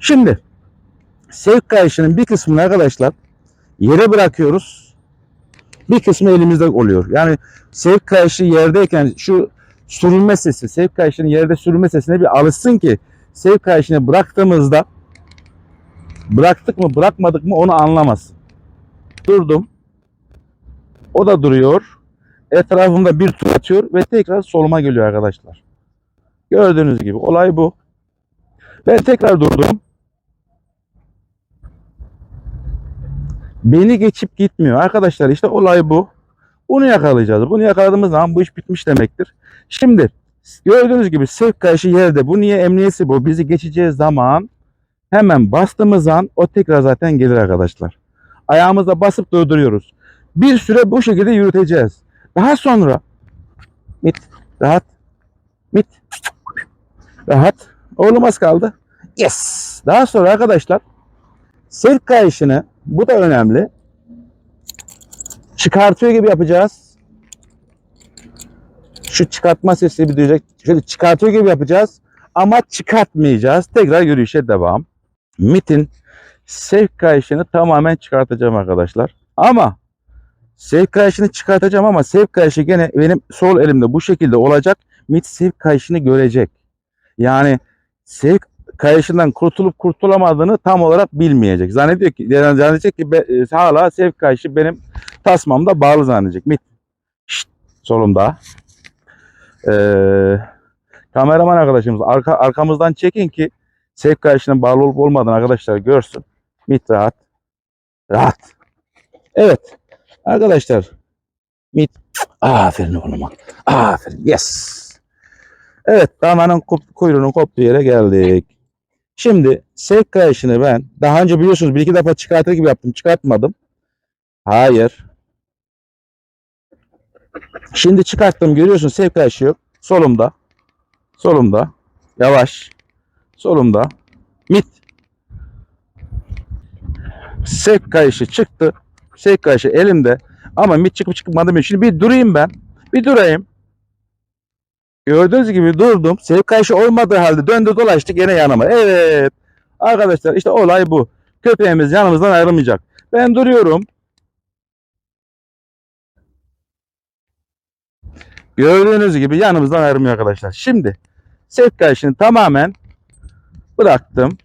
Şimdi sevk kayışının bir kısmını arkadaşlar yere bırakıyoruz. Bir kısmı elimizde oluyor. Yani sevk kayışı yerdeyken şu sürülme sesi, sevk kayışının yerde sürülme sesine bir alışsın ki sevk kayışını bıraktığımızda bıraktık mı bırakmadık mı onu anlamaz. Durdum. O da duruyor. Etrafımda bir tur atıyor ve tekrar soluma geliyor arkadaşlar. Gördüğünüz gibi olay bu. Ben tekrar durdum. Beni geçip gitmiyor. Arkadaşlar işte olay bu. Bunu yakalayacağız. Bunu yakaladığımız zaman bu iş bitmiş demektir. Şimdi gördüğünüz gibi sevk kayışı yerde. Bu niye emniyesi bu? Bizi geçeceğiz zaman hemen bastığımız an o tekrar zaten gelir arkadaşlar. Ayağımızla basıp durduruyoruz. Bir süre bu şekilde yürüteceğiz. Daha sonra mit rahat mit rahat oğlum az kaldı. Yes. Daha sonra arkadaşlar sevk kayışını bu da önemli. Çıkartıyor gibi yapacağız. Şu çıkartma sesi bir duyacak. Şöyle çıkartıyor gibi yapacağız. Ama çıkartmayacağız. Tekrar yürüyüşe devam. MIT'in sevk kayışını tamamen çıkartacağım arkadaşlar. Ama sevk kayışını çıkartacağım ama sevk kayışı gene benim sol elimde bu şekilde olacak. MIT sevk kayışını görecek. Yani sevk kayışından kurtulup kurtulamadığını tam olarak bilmeyecek. Zannediyor ki, zannedecek ki be- e, hala sevk kayışı benim tasmamda bağlı zannedecek. MIT. Şşt, solumda. Ee, kameraman arkadaşımız arka, arkamızdan çekin ki sevk kayışının bağlı olup olmadığını arkadaşlar görsün. MIT rahat. Rahat. Evet. Arkadaşlar. MIT. Aferin oğluma. Aferin. Yes. Evet. Damanın kuyruğunun koptuğu yere geldik. Şimdi sevk kayışını ben daha önce biliyorsunuz bir iki defa çıkartır gibi yaptım. Çıkartmadım. Hayır. Şimdi çıkarttım. Görüyorsun sevk kayışı yok. Solumda. Solumda. Yavaş. Solumda. Mit. Sevk kayışı çıktı. Sevk kayışı elimde. Ama mit çıkıp çıkmadı bilmiyorum. Şimdi bir durayım ben. Bir durayım. Gördüğünüz gibi durdum. Sevk kayışı olmadığı halde döndü dolaştı gene yanıma. Evet. Arkadaşlar işte olay bu. Köpeğimiz yanımızdan ayrılmayacak. Ben duruyorum. Gördüğünüz gibi yanımızdan ayrılmıyor arkadaşlar. Şimdi sevk kayışını tamamen bıraktım.